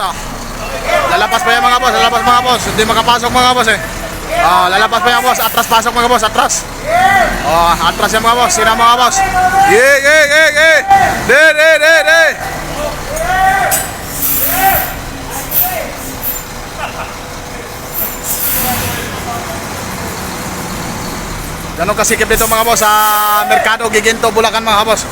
Lalapas pa yan mga boss, lalapas mga boss. Hindi makapasok mga boss eh. Ah, lalapas pa yan boss, atras pasok mga boss, atras. Oh, atras yan mga boss, sina mga boss. Ye, ye, ye, ye. De, de, de, de. Ganun kasikip dito mga boss sa Merkado Giginto, Bulacan mga boss.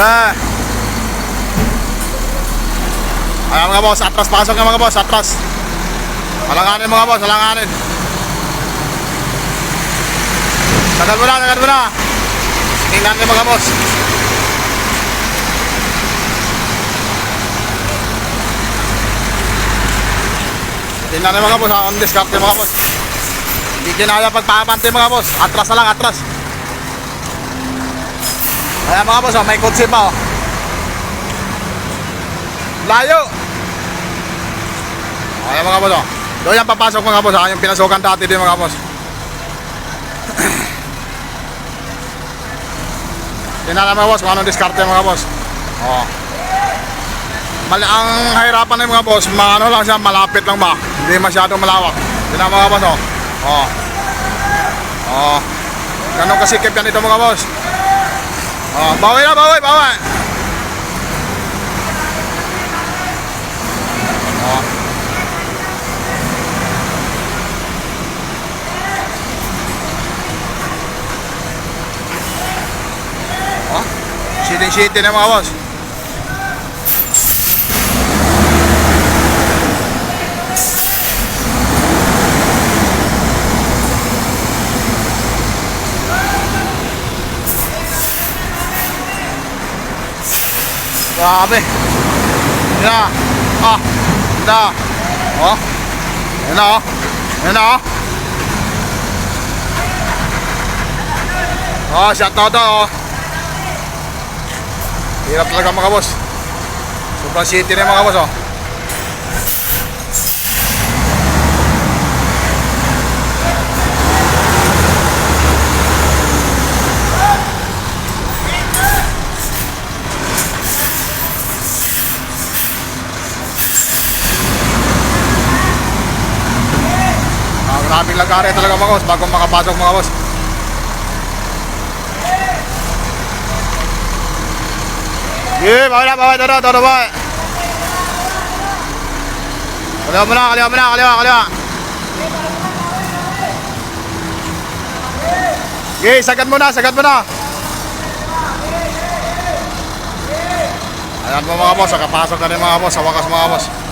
Da. Ayan mga boss, atras pasok nga mga boss, atras. Alanganin mga boss, alanganin. Tagal mo na, tagal mo na. Tingnan niyo mga boss. Tingnan niyo mga boss, on discount mga boss. Hindi kinaya pagpapante mga boss. Atras na lang, atras. Ayan mga boss, oh, may kotse pa oh. Layo! Ayan mga boss oh. Doon yan papasok mga boss, ah, yung pinasukan dati din mga boss. Tingnan mga boss kung anong diskarte mga boss. Oh. Mali ang hirapan ng mga boss, maano lang siya, malapit lang ba? Hindi masyadong malawak. Tingnan mga boss oh. Oh. Oh. Ganun kasikip yan ito mga boss. Oh, bawi na, bawi, bawi. Oh. Oh. Shitting-shitting na mga boss. Grabe. Yan. Ah. Na. Oh. Yan na oh. Yan na oh. Oh, shut out oh. Hirap talaga mga boss. Sobrang city na mga boss oh. Grabing lagari talaga mga boss bago makapasok mga boss. Yeah, bawa na, bawa, todo, todo, bawa. Kaliwa mo na, kaliwa mo na, kaliwa, kaliwa. Okay, sagad mo na, sagad mo na. Ayan po mga boss, nakapasok na rin mga boss, sa wakas mga boss.